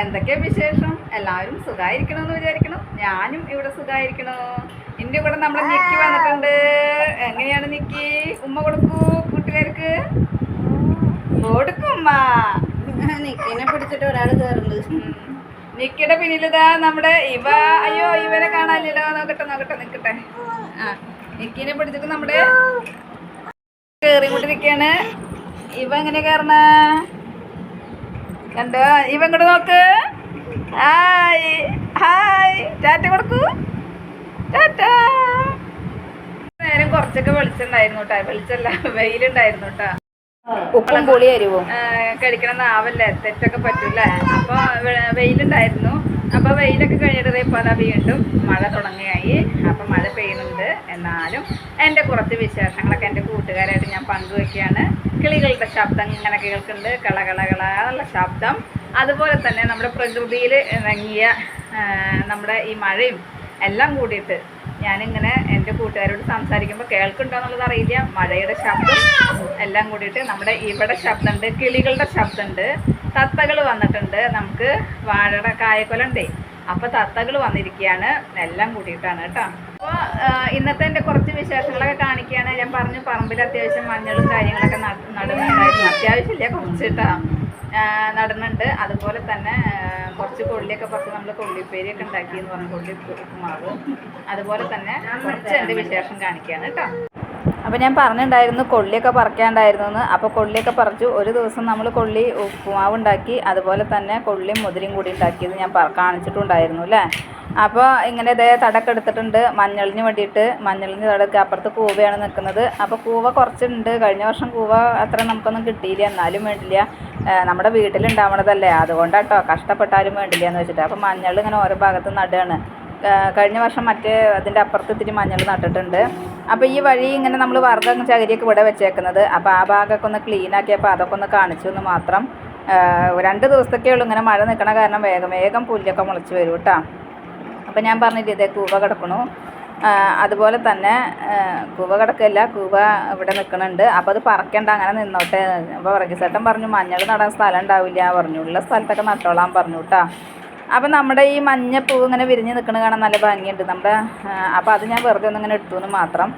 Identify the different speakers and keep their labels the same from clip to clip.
Speaker 1: എന്തൊക്കെയാ വിശേഷം? എല്ലാവരും സുഖമായിരിക്കണമെന്ന് വിചാരിക്കണം. ഞാനും ഇവിടെ സുഖമായിരിക്കണോ എന്റെ കൂടെ നമ്മളെ നിക്കി വന്നിട്ടുണ്ട്. എങ്ങനെയാണ് നിക്കി? ഉമ്മ കൊടുക്കൂ കൂട്ടുകാർക്ക്? കൊടുക്കും ഉമ്മ.
Speaker 2: നിക്കിനെ പിടിച്ചിട്ട് ഒരാൾ കയറുണ്ട്
Speaker 1: ഉം. നിക്കിയുടെ പിന്നിലിതാ നമ്മുടെ ഇവ. അയ്യോ ഇവനെ കാണാനില്ലല്ലോ. നോക്കട്ടെ നോക്കട്ടെ നിക്കട്ടെ ആ നിക്കിനെ പിടിച്ചിട്ട് നമ്മുടെ കേറിക്കൊണ്ടിരിക്കാണ് ഇവ എങ്ങനെ കയറണ കണ്ടോ? ഇവ ഇങ്ങോട്ട് നോക്ക്. ഹായ്. ഹായ്. ടാറ്റ കൊടുക്കൂ. ടാറ്റ. നേരം കുറച്ചൊക്കെ വെളിച്ചുണ്ടായിരുന്നു കേട്ടോ. വെളിച്ചല്ല വെയിലുണ്ടായിരുന്നു കേട്ടോ.
Speaker 2: ഉപ്പും പുളി അരിവും
Speaker 1: കഴിക്കണം നാവല്ലേ? തെറ്റൊക്കെ പറ്റൂല അപ്പൊ വെയിലുണ്ടായിരുന്നു. അപ്പൊ വെയിലൊക്കെ കഴിഞ്ഞിട്ട് ഇപ്പൊ അതാ വീണ്ടും മഴ തുടങ്ങിയായി അപ്പൊ മഴ പെയ്യുന്നുണ്ട്. എന്നാലും എന്റെ കുറച്ച് വിശേഷങ്ങളൊക്കെ എന്റെ കൂട്ടുകാരായിട്ട് ഞാൻ പങ്കുവെക്കുകയാണ്. ശബ്ദം ഇങ്ങനെ കേൾക്കുന്നുണ്ട്. കള കള കള എന്നുള്ള ശബ്ദം. അതുപോലെ തന്നെ നമ്മുടെ പ്രകൃതിയിൽ ഇറങ്ങിയ നമ്മുടെ ഈ മഴയും എല്ലാം കൂടിയിട്ട് ഞാനിങ്ങനെ എന്റെ കൂട്ടുകാരോട് സംസാരിക്കുമ്പോൾ കേൾക്കുന്നുണ്ടോ എന്നുള്ളത് അറിയില്ല. മഴയുടെ ശബ്ദം എല്ലാം കൂടിയിട്ട് നമ്മുടെ ഇവിടെ ശബ്ദമുണ്ട് കിളികളുടെ ശബ്ദമുണ്ട് തത്തകൾ വന്നിട്ടുണ്ട്. നമുക്ക് വാഴയുടെ കായക്കൊലുണ്ടേ അപ്പോൾ തത്തകൾ വന്നിരിക്കുകയാണ് എല്ലാം കൂട്ടിയിട്ടാണ് കേട്ടോ. അപ്പോൾ ഇന്നത്തെ എന്റെ കുറച്ച് വിശേഷങ്ങളൊക്കെ കാണിക്കുകയാണ്. ഞാൻ പറഞ്ഞു പറമ്പിൽ അത്യാവശ്യം മഞ്ഞളും കാര്യങ്ങളൊക്കെ നടന്നുണ്ടായിരുന്നു. അത്യാവശ്യമില്ല കുറച്ച് കേട്ടോ. നടന്നുണ്ട്. അതുപോലെ തന്നെ കുറച്ച് കൊള്ളിയൊക്കെ പറിച്ച് നമ്മൾ കൊള്ളിപ്പേരിയൊക്കെ ഉണ്ടാക്കി എന്ന് പറഞ്ഞ. കൊള്ളി ഉപ്പുമാവ്. അതുപോലെ തന്നെ കുറച്ച് എന്റെ വിശേഷം കാണിക്കുകയാണ് കേട്ടോ. അപ്പോൾ ഞാൻ പറഞ്ഞിട്ടുണ്ടായിരുന്നു കൊള്ളിയൊക്കെ പറിക്കാണ്ടായിരുന്നു എന്ന് അപ്പോൾ കൊള്ളിയൊക്കെ പറിച്ചു. ഒരു ദിവസം നമ്മൾ കൊള്ളി ഉപ്പുമാവ് ഉണ്ടാക്കി അതുപോലെ തന്നെ കൊള്ളിയും മുതിരയും കൂടി ഉണ്ടാക്കിയത് ഞാൻ കാണിച്ചിട്ടുണ്ടായിരുന്നു അല്ലേ അപ്പോൾ ഇങ്ങനെ ഇതേ തടക്കം എടുത്തിട്ടുണ്ട്. മഞ്ഞളിന് വേണ്ടിയിട്ട് മഞ്ഞളിന് തടക്ക് അപ്പുറത്ത് കൂവയാണ് നിൽക്കുന്നത് അപ്പോൾ കൂവ കുറച്ചുണ്ട്. കഴിഞ്ഞ വർഷം കൂവ അത്ര നമുക്കൊന്നും കിട്ടിയില്ല. എന്നാലും വേണ്ടില്ല. നമ്മുടെ വീട്ടിലുണ്ടാവണതല്ലേ. അതുകൊണ്ടാട്ടോ കഷ്ടപ്പെട്ടാലും വേണ്ടില്ല എന്ന് വെച്ചിട്ട്. അപ്പോൾ മഞ്ഞൾ ഇങ്ങനെ ഓരോ ഭാഗത്ത് നടുകയാണ്. കഴിഞ്ഞ വർഷം മറ്റേ അതിന്റെ അപ്പുറത്ത് ഇത്തിരി മഞ്ഞൾ നട്ടിട്ടുണ്ട്. അപ്പോൾ ഈ വഴി ഇങ്ങനെ നമ്മൾ വറുത ചകിരിയൊക്കെ ഇവിടെ വെച്ചേക്കുന്നത്. അപ്പോൾ ആ ഭാഗമൊക്കെ ഒന്ന് ക്ലീൻ ആക്കിയപ്പോൾ അതൊക്കെ ഒന്ന് കാണിച്ചു എന്ന് മാത്രം രണ്ട് ദിവസത്തൊക്കെ ഉള്ളൂ ഇങ്ങനെ മഴ നിൽക്കണ കാരണം വേഗം വേഗം പുല്ലൊക്കെ മുളച്ച് വരും കേട്ടോ അപ്പോൾ ഞാൻ പറഞ്ഞില്ലേ ഇതേ കൂവ കിടക്കണു. അതുപോലെ തന്നെ കൂവ കിടക്കല്ല കൂവ ഇവിടെ നിൽക്കുന്നുണ്ട് അപ്പോൾ അത് പറക്കണ്ട അങ്ങനെ നിന്നോട്ടെ. അപ്പോൾ വർഗീസേട്ടൻ പറഞ്ഞു മഞ്ഞൾ നടാൻ സ്ഥലം ഉണ്ടാവില്ല പറഞ്ഞു ഉള്ള സ്ഥലത്തൊക്കെ നട്ടോളാൻ പറഞ്ഞു കേട്ടോ അപ്പം നമ്മുടെ ഈ മഞ്ഞപ്പൂ ഇങ്ങനെ വിരിഞ്ഞ് നിൽക്കുന്നത് കാണാൻ നല്ല ഭംഗിയുണ്ട്. നമ്മുടെ അപ്പോൾ അത് ഞാൻ വെറുതെ ഒന്നിങ്ങനെ എടുത്തു എന്ന് മാത്രം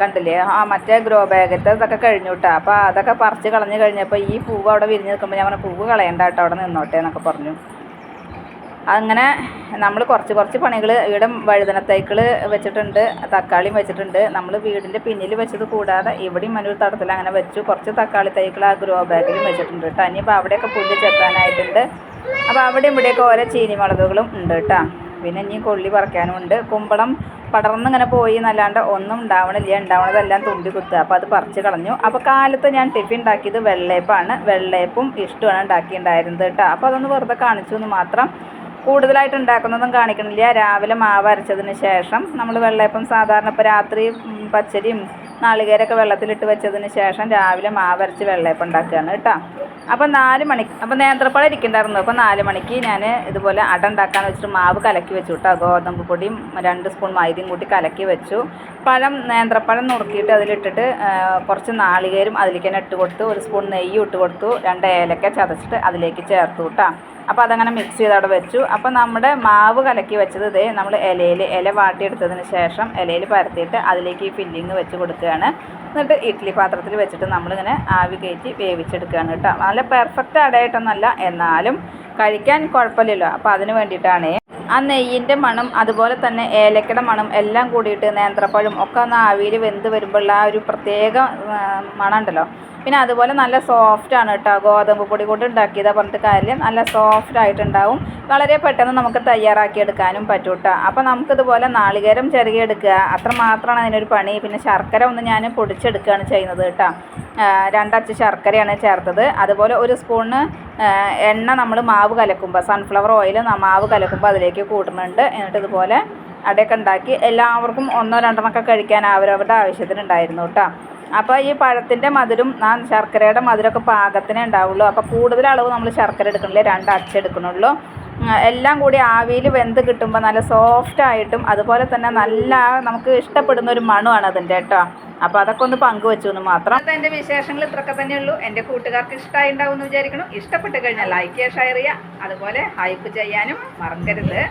Speaker 1: കണ്ടില്ലേ? ആ മറ്റേ ഗ്രോ ബാഗത്തെ ഇതൊക്കെ കഴിഞ്ഞു കേട്ടോ അപ്പോൾ അതൊക്കെ പറിച്ച് കളഞ്ഞ് കഴിഞ്ഞപ്പോൾ ഈ പൂവ് അവിടെ വിരിഞ്ഞ് നിൽക്കുമ്പോൾ ഞാൻ പറഞ്ഞു പൂവ് കളയണ്ട കേട്ടോ അവിടെ നിന്നോട്ടെ എന്നൊക്കെ പറഞ്ഞു. അങ്ങനെ നമ്മൾ കുറച്ച് കുറച്ച് പണികൾ ഇവിടെ വഴുതന തൈകൾ വെച്ചിട്ടുണ്ട് തക്കാളിയും വെച്ചിട്ടുണ്ട്. നമ്മൾ വീടിന്റെ പിന്നിൽ വെച്ചത് കൂടാതെ ഇവിടെയും മനൂർ തടത്തിൽ അങ്ങനെ വെച്ചു. കുറച്ച് തക്കാളി തൈകൾ ആ ഗ്രോ ബാഗിലും വെച്ചിട്ടുണ്ട് കേട്ടോ. ഇനിയിപ്പോൾ അവിടെയൊക്കെ പുല്ല് ചെത്താനായിട്ടുണ്ട്. അപ്പോൾ അവിടെ ഇവിടെയൊക്കെ ഓരോ ചീനിമുളകുകളും ഉണ്ട് കേട്ടോ. പിന്നെ ഇനി കൊള്ളി പറിക്കാനും ഉണ്ട്. കുമ്പളം പടർന്നിങ്ങനെ പോയി എന്നല്ലാണ്ട് ഒന്നും ഉണ്ടാവണില്ല. ഉണ്ടാവണതെല്ലാം തുണ്ടി കുത്തുക. അപ്പോൾ അത് പറിച്ച് കളഞ്ഞു. അപ്പോൾ കാലത്ത് ഞാൻ ടിഫിൻ ഉണ്ടാക്കിയത് വെള്ളയപ്പാണ്. വെള്ളയപ്പും ഇഷ്ടമാണ് ഉണ്ടാക്കിയിട്ടുണ്ടായിരുന്നത് കേട്ടോ. അപ്പോൾ അതൊന്ന് വെറുതെ കാണിച്ചു എന്ന് മാത്രം കൂടുതലായിട്ട് ഉണ്ടാക്കുന്നതും കാണിക്കണില്ല. രാവിലെ മാവ് അരച്ചതിന് ശേഷം നമ്മൾ വെള്ളയപ്പം സാധാരണ ഇപ്പോൾ രാത്രി പച്ചരിയും നാളികേരൊക്കെ വെള്ളത്തിലിട്ട് വെച്ചതിന് ശേഷം രാവിലെ മാവ് അരച്ച് വെള്ളയപ്പം ഉണ്ടാക്കുകയാണ് കേട്ടോ. അപ്പോൾ നാല് മണിക്ക് അപ്പോൾ നേന്ത്രപ്പഴം ഇരിക്കണ്ടായിരുന്നു. അപ്പോൾ നാല് മണിക്ക് ഞാൻ ഇതുപോലെ അട ഉണ്ടാക്കാൻ വെച്ചിട്ട് മാവ് കലക്കി വെച്ചു കേട്ടോ ഗോതമ്പ് പൊടിയും രണ്ട് സ്പൂൺ മൈദയും കൂട്ടി കലക്കി വെച്ചു. പഴം നേന്ത്രപ്പഴം നുറുക്കിയിട്ട് അതിലിട്ടിട്ട് കുറച്ച് നാളികേരും അതിലേക്ക് തന്നെ ഇട്ട് കൊടുത്തു. ഒരു സ്പൂൺ നെയ്യും ഇട്ട് കൊടുത്തു. രണ്ട് ഏലക്ക ചതച്ചിട്ട് അതിലേക്ക് ചേർത്തു കേട്ടോ അപ്പോൾ അതങ്ങനെ മിക്സ് ചെയ്ത് അവിടെ വെച്ചു. അപ്പോൾ നമ്മുടെ മാവ് കലക്കി വെച്ചത് ഇതേ നമ്മൾ ഇലയിൽ ഇല വാട്ടിയെടുത്തതിന് ശേഷം ഇലയിൽ പരത്തിയിട്ട് അതിലേക്ക് ഈ ഫില്ലിങ് വെച്ച് കൊടുക്കുകയാണ്. എന്നിട്ട് ഇഡ്ഡലി പാത്രത്തിൽ വെച്ചിട്ട് നമ്മളിങ്ങനെ ആവി കയറ്റി വേവിച്ചെടുക്കുകയാണ് കേട്ടോ. നല്ല പെർഫെക്റ്റ് അടയായിട്ടൊന്നല്ല എന്നാലും കഴിക്കാൻ കുഴപ്പമില്ലല്ലോ. അപ്പോൾ അതിന് വേണ്ടിയിട്ടാണ് ആ നെയ്യിന്റെ മണം അതുപോലെ തന്നെ ഏലക്കയുടെ മണം എല്ലാം കൂടിയിട്ട് നേന്ത്രപ്പഴം ഒക്കെ ഒന്ന് ആവിയിൽ വെന്ത് വരുമ്പോഴുള്ള ആ ഒരു പ്രത്യേക മണം ഉണ്ടല്ലോ പിന്നെ അതുപോലെ നല്ല സോഫ്റ്റ് ആണ് കേട്ടോ ഗോതമ്പ് പൊടി കൊണ്ട് ഉണ്ടാക്കിയതാ പറഞ്ഞിട്ട് കാര്യം. നല്ല സോഫ്റ്റ് ആയിട്ടുണ്ടാവും. വളരെ പെട്ടെന്ന് നമുക്ക് തയ്യാറാക്കി എടുക്കാനും പറ്റും കേട്ടോ അപ്പോൾ നമുക്കിതുപോലെ നാളികേരം എടുക്കുക അത്ര മാത്രമാണ് അതിനൊരു പണി. പിന്നെ ശർക്കര ഒന്ന് ഞാൻ പൊടിച്ചെടുക്കുകയാണ് ചെയ്യുന്നത് കേട്ടോ രണ്ടച്ച് ശർക്കരയാണ് ചേർത്തത്. അതുപോലെ ഒരു സ്പൂണ് എണ്ണ നമ്മൾ മാവ് കലക്കുമ്പോൾ സൺഫ്ലവർ ഓയിൽ മാവ് കലക്കുമ്പോൾ അതിലേക്ക് കൂട്ടുന്നുണ്ട്. എന്നിട്ട് ഇതുപോലെ അടയൊക്കെ ഉണ്ടാക്കി എല്ലാവർക്കും ഒന്നോ രണ്ടെണ്ണമൊക്കെ കഴിക്കാൻ അവരവരുടെ ആവശ്യത്തിനുണ്ടായിരുന്നു കേട്ടോ അപ്പോൾ ഈ പഴത്തിന്റെ മധുരം ആ ശർക്കരയുടെ മധുരമൊക്കെ പാകത്തിനേ ഉണ്ടാവുള്ളൂ. അപ്പോൾ കൂടുതൽ അളവ് നമ്മൾ ശർക്കര എടുക്കണില്ല? രണ്ട് അച്ചെടുക്കണുള്ളൂ എല്ലാം കൂടി ആവിയിൽ വെന്ത് കിട്ടുമ്പോൾ നല്ല സോഫ്റ്റ് ആയിട്ടും അതുപോലെ തന്നെ നല്ല നമുക്ക് ഇഷ്ടപ്പെടുന്ന ഒരു മണമാണ് അതിന്റെ കേട്ടോ. അപ്പോൾ അതൊക്കെ ഒന്ന് പങ്കുവെച്ചു എന്ന് മാത്രം. അപ്പോൾ എന്റെ വിശേഷങ്ങൾ ഇത്രയൊക്കെ തന്നെയുള്ളൂ. എന്റെ കൂട്ടുകാർക്ക് ഇഷ്ടമായി ഉണ്ടാവും എന്ന് വിചാരിക്കണം ഇഷ്ടപ്പെട്ട് കഴിഞ്ഞാൽ ലൈക്ക് ചെയ്യുക ഷെയർ ചെയ്യുക. അതുപോലെ ഹൈപ്പ് ചെയ്യാനും മറക്കരുത്.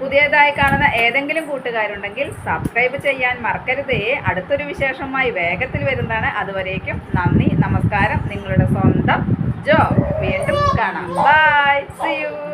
Speaker 1: പുതിയതായി കാണുന്ന ഏതെങ്കിലും കൂട്ടുകാരുണ്ടെങ്കിൽ സബ്സ്ക്രൈബ് ചെയ്യാൻ മറക്കരുതേ. അടുത്തൊരു വിശേഷമായി വേഗത്തിൽ വരുന്നതാണ്. അതുവരേക്കും നന്ദി നമസ്കാരം. നിങ്ങളുടെ സ്വന്തം ജോ. വീണ്ടും കാണാം. By C U